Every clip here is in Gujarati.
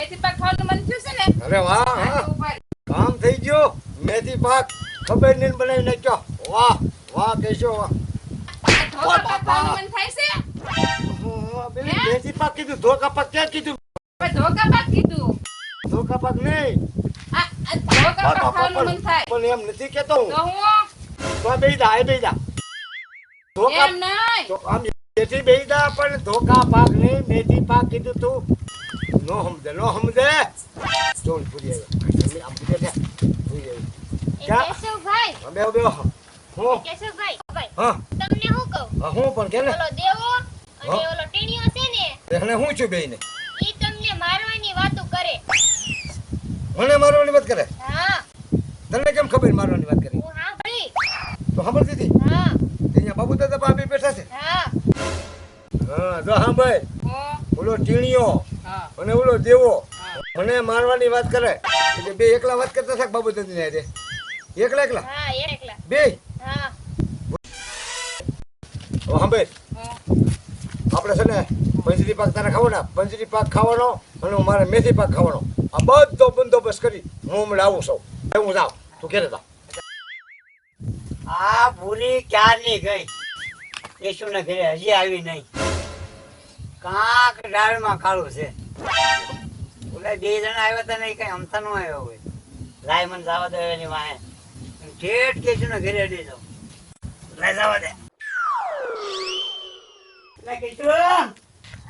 મેથી પાક ખાવાનું મન થયું છે ને અરે વાહ હા. કામ થઈ ગયો. મેથી પાક ખબર નહીં બનાવી નાખ્યો. વાહ વાહ કેશો વાહ. ઢોકળા પાક મન થાય છે? મેથી પાક કીધું ધોકા પાક ક્યાં કીધું? પણ પાક કીધું. ધોકા પાક નહીં. આ આ પાક ખાવાનું મન થાય. પણ એમ નથી કેતો હું. તો હું આ બેહી જા આ બેહી જા. ધોકા એમ નહીં. આમ મેથી પણ ધોકા પાક નહીં મેથી પાક કીધું તું. નો સમજે નો સમજે. ચોલ પૂરી આવ્યો. આમ પૂરી આવ્યા. પૂરી આવ્યો? કેશવભાઈ હા, બેહો બેહો. હું. કેશવભાઈ ભાઈ, હા. તમને શું કહું? હા, હું પણ કે ને? ઓલો દેવો અને હા? ઓલો ટીણીયો છે ને એને હું છું બેયને? ઈ તમને મારવાની વાતો કરે. મને મારવાની વાત કરે? હા. તને કેમ ખબર મારવાની વાત કરી? હું ભાઈ તો સાંભળતી હતી હા. અહીંયા બાબુ દાદા ભાભી બેઠા છે. હા. હા જો હા ભાઈ હું ઓલો ટીણીયો અને ઓલો દેવો. મને મારવાની વાત કરે. એટલે બે એકલા વાત કરતા થાક કે બાબુ દાદી ને એકલા એકલા? એકલા. બે? હા. હા. આપણે છે ને પંજરી પાક તારે ખાવાના. પંજરી પાક ખાવાનો અને મારે મેથી પાક ખાવાનો. આ બધો બંદોબસ્ત કરી હું હમણાં આવું છું. એ હું જાઉં. તું ક્યારે જાઉં આ ભૂલી ક્યારની ગઈ? યશુના ઘરે હજી આવી નહીં. કાંક ડાળમાં કાળું છે. ઓલા બે જણા આવ્યા હતા નહીં કઈ અમથા નો આવ્યો હોય. લાય મને જવા દે એની વાહે. ઠેઠ ને ઘરે અડી જાઉં. લાય જવા દે. લે કેશુ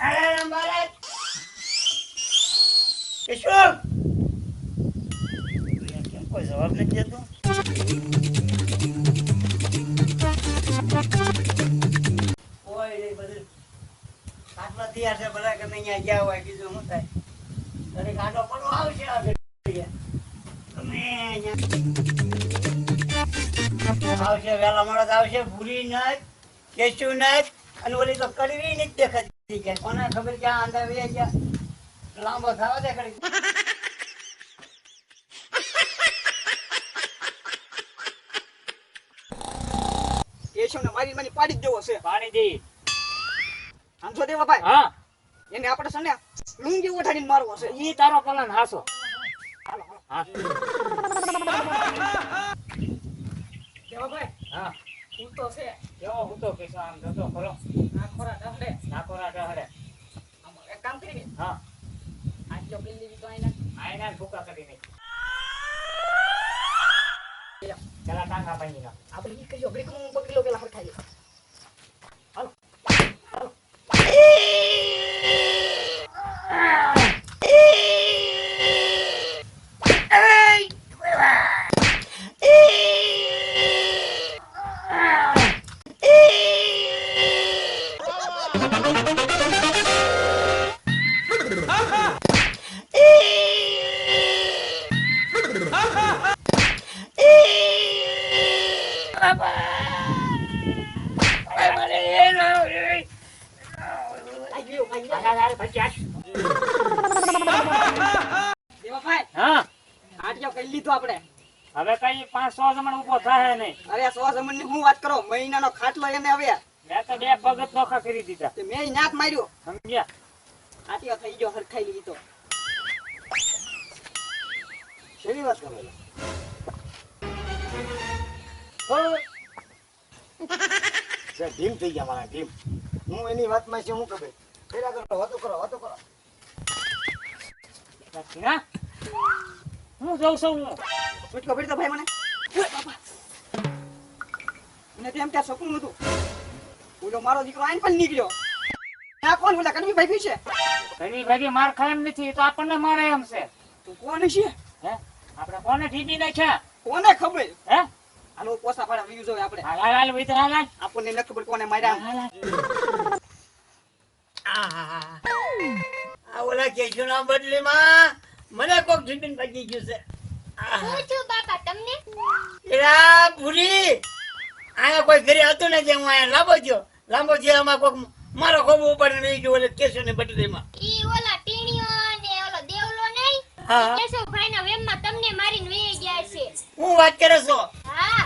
અરે મારે કેશુ કેમ કોઈ જવાબ નથી દેતો? કે અહીંયા ગયા હોય બીજું શું થાય? તને ગાડો પડવો આવશે તમે આવશે વહેલા મોડો આવશે ભૂરી નથી કેચું નથી અને ઓલી તો કડવી નથી દેખાતી. કે કોને ખબર ક્યાં આંધા વે ગયા લાંબો થવા દે કડી કેશવને મારી મારી પાડી જ દેવો છે. પાણી દી આંધો દેવા ભાઈ હા. એને આપણે છે ને લુંગી ઉઠાડીને મારવો છે. ઈ તારો પલન હાસો. હા. દેવા ભાઈ? હા. હું તો છે. કેવો હું તો કહીશ આમ જતો ખરો? આ ખોરા ડહડે. આમ એક કામ કરી હા. આજ જો પેલી લીધી તો આઈને ભૂકા કરી નાખી પેલા ટાંગા પાણી ના આપણે ઈ કર્યો બ્રેક હું પકડી લો પેલા હરખાઈ દેવા ભાઈ હા આજ જો કરી લીધું આપણે હવે કઈ પાંચ સો જમણ ઊભો થાય નહીં. અરે સો જમણની હું વાત કરો? મહિનાનો ખાટલો એને હવે. મેં તો બે પગત નોખા કરી દીધા. મેં નાક માર્યો. સમજ્યા? આટીઓ થઈ ગયો હરખાઈ લીધી શેની વાત કરો? ઢીમ થઈ ગયા મારા ઢીમ હું એની વાતમાં છે હું ખબર. ફેરા કરો વાતો કરો વાતો કરો. હા હું જઉં છું હું. ખબર તો ભાઈ મને? બાપા. મને તેમ ત્યાં શકું હતું. ઓલો મારો દીકરો આઈને પણ નીકળ્યો. આ કોણ બોલા કનવી ભાઈ છે? ઘણી ભાઈ માર ખાય એમ નથી તો આપણને મારે એમ છે. તું કોણ છે? હે? આપણે કોને ઠીકી નાખ્યા કોને ખબર? હે? આનો પોસા પાડા વ્યૂ જોવે આપણે. હાલ હાલ હાલ વિતરા હાલ. આપણને નથી ખબર કોને માર્યા. આ ઓલા કેશુના બદલીમાં? મને કોક ઝીંડીને ભાગી ગયું છે. હું છું બાપા તમને? એરા ભૂરી આયા કોઈ ઘરે હતું ને જે હું આયા લાવો થયો? લાંબો થયો આમાં કોક મારો ખોબો ઉપાડીને લઈ ગયો ઓલે કેશુની બદલીમાં ઈ ઓલા ટીણીયો ને ઓલો દેવલો નહીં હા. કેશવભાઈ ના વેમમાં તમને મારીને વહી ગયા છે. હું વાત કરો છો? હા.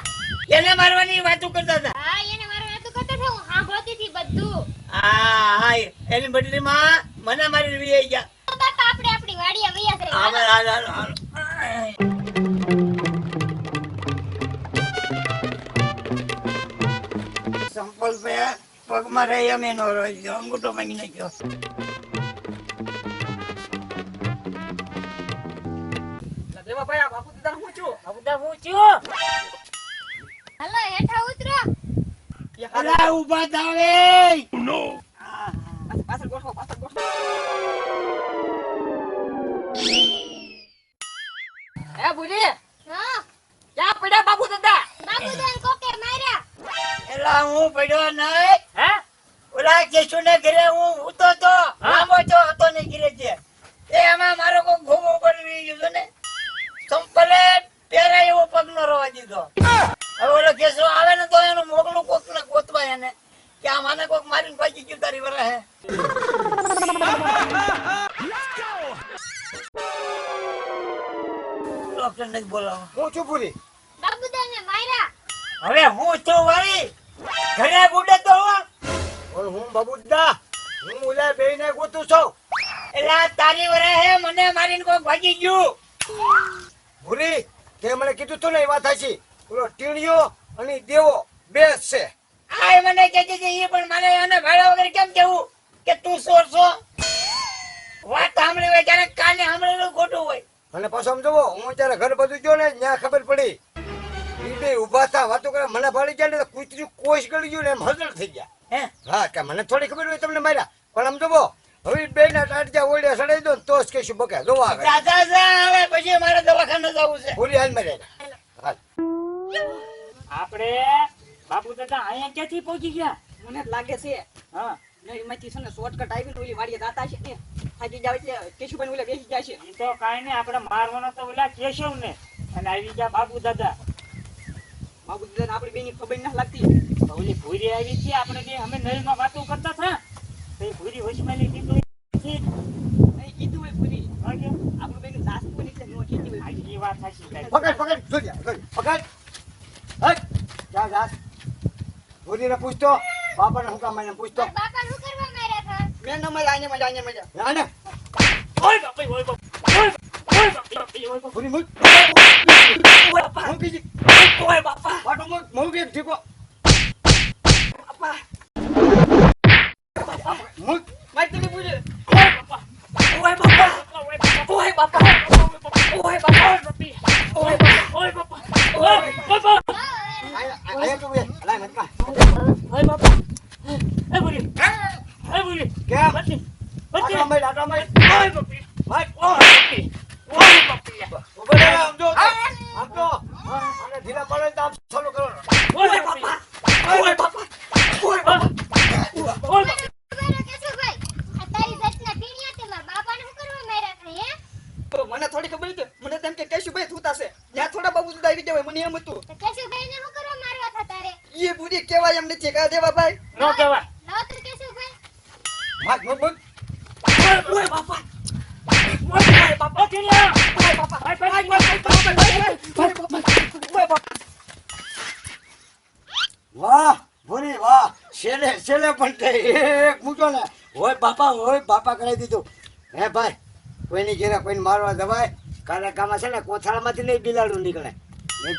એને મારવાની વાતો કરતા હતા? હા એને મારવા નતું કરતા હતા. હું સાંભળતી હતી બધું. હા હા એની બદલીમાં મને મારી વી ગયા. બાપા આપણે આપણી વાડીએ વયા. હાલો, હાલો, હાલો. પગમાં રહી અમે નો રહી ગયો અંગૂઠો માંગી નાખ્યો. દાદા ઊભા થાવે પાછળ- પાછળ ગોઠવો પાછળ ગોઠવો. એ ભૂરી હા. ક્યાં પડ્યા બાપુ દાદા કોકે માર્યા? એલા હું પડ્યો નહીં. ઓલા કેશુ ને ઘરે હું ઉતો તો લાંબો તો હતો ને ઘરે છે એ એમાં મારો કોઈ ઘોગો પડી ગયો ને. સંપલે પહેરાય એવો પગ નો રવા દીધો. હવે ઓલો કેશુ આવે ને તો એનું મોગલું કોક ને ગોતવા એને. કે આ માને કોક મારીને પાછી ગયું તારી વરા હે. ડોક્ટર ને બોલાવો. હું છું પૂરી બાબુદાને માર્યા. હવે હું છું વાળી. હું ઓલા ને ગોતું છો. એટલે તારી વરે હે મને મારીને કોક ભાગી ગયું. ભૂરી તે મને કીધું તું ને એ વાત સાચી. ઓલો ટીણીઓ અને દેવો બે જ છે આ મને કે છે કે ઈ પણ મને એને ભાડા વગર કેમ કેવું? કે તું ચોર છો? વાત સાંભળી હોય ત્યારે કાને સાંભળેલું ખોટું હોય. અને પાછો આમ હું ત્યારે ઘર બધું ગયો ને ત્યાં ખબર પડી. ઊભા બે થા વાતો કરે મને ભાડી ગયા ને તો કૂતર્યું કોશ ગળી ગયું ને એમ હજળ થઈ ગયા. હે? હા કે મને થોડી ખબર હોય તમને માર્યા. પણ આમ જોવો હવે બે ના ટાટિયા ઓળ્યા સડાઈ દો તો જ કહીશું બકે. જોવા આગળ. દાદા જા હવે પછી મારે દવાખાને જવું છે. ભૂલી હાલ મરે. હાલ. આપણે બાપુ દાદા અહીંયા ક્યાંથી પહોંચી ગયા? મને જ લાગે છે. હા. નહીં એમાંથી છે ને શોર્ટકટ આવી ને ઓલી વાડીએ દાતા છે ને. થાકી જાવ એટલે કેશુભાઈ ઓલા બેસી જાય છે. તો કાઈ નહીં આપણે મારવાનો તો ઓલા કેશવ ને અને આવી ગયા બાપુ દાદા. બાપુ દાદા આપણી બેની ખબર ના લાગતી. તો ઓલી ભૂરી આવી છે આપણે બે અમે નળમાં વાતો કરતા હતા. તો હોશમાં કીધું ઠીક. નહીં કીધું હોય પૂરી? આપણું બેનું નાસ્તું હોય એટલે નો કીધી હોય એ વાત સાચી. પકડ પકડ જોઈ જા, પકડ. હટ. જા જા. ભૂરીને પૂછતો. બાપાને હું કામ પૂછતો. બાપા શું કરવા માર્યા હતા? મેં ન આને મજા આને મજા આને ઓય બાપી, ઓય બાપી, ઓય બાપી, ઓય બાપી, ઓય ભૂરી મૂક ઓય બાપા, મૂકી દી. ઓય બાપા. વાટો મૂક મૂક એક ઠીકો આપા મૂક મારી તમે પૂરી ઓય બાપા, ઓય બાપા, ઓય બાપા, ઓય બાપા, ઓય બાપી, ઓય બાપા, ઓય બાપા, ઓય બાપા, આયા આયા તું બે લાય મત કા ઓય બાપા. એ ભૂરી, એ ભૂરી, કેમ બચી, બચી. આટો મત આટો મત ઓય બાપી, મત ઓય બાપી, ઓય બાપી, ઊભો રહે આમ જો આમ તો આને ઢીલા પડે તો આમ ચાલુ કરો ઓય બાપા, ઓય બાપા, ઓય બાપા, ઓય બાપા. બરાબર કેશુભાઈ આ તારી જાતના ટીણિયા તે મારા બાપાને શું કરવા માર્યા હતા હે તો મને થોડી ખબર હતી મને તેમ કે કેશુભાઈ થૂતા છે ત્યાં થોડા બાબુ દાદા આવી ગયા હોય મને એમ હતું તો કેશુભાઈને શું કરવા મારવા હતા તારે એ પૂરી કેવાય એમ નથી કા દેવાભાઈ નો કહેવાય. લાવ તું કેશુભાઈ મત મૂક મૂક ઓય બાપા, ઓય બાપા, ટીણિયા. ઓય બાપા, ઓય બાપા, ઓય બાપા, ઓય બાપા. વાહ ભૂરી વાહ છેલ્લે છેલ્લે પણ તે એક મૂકો ને. હોય બાપા હોય બાપા કરાવી દીધું. હે ભાઈ, કોઈની ઘેરે કોઈને મારવા દવાય કાલે કામાં છે ને, કોથળામાંથી નહીં બિલાડું નીકળે. નહીં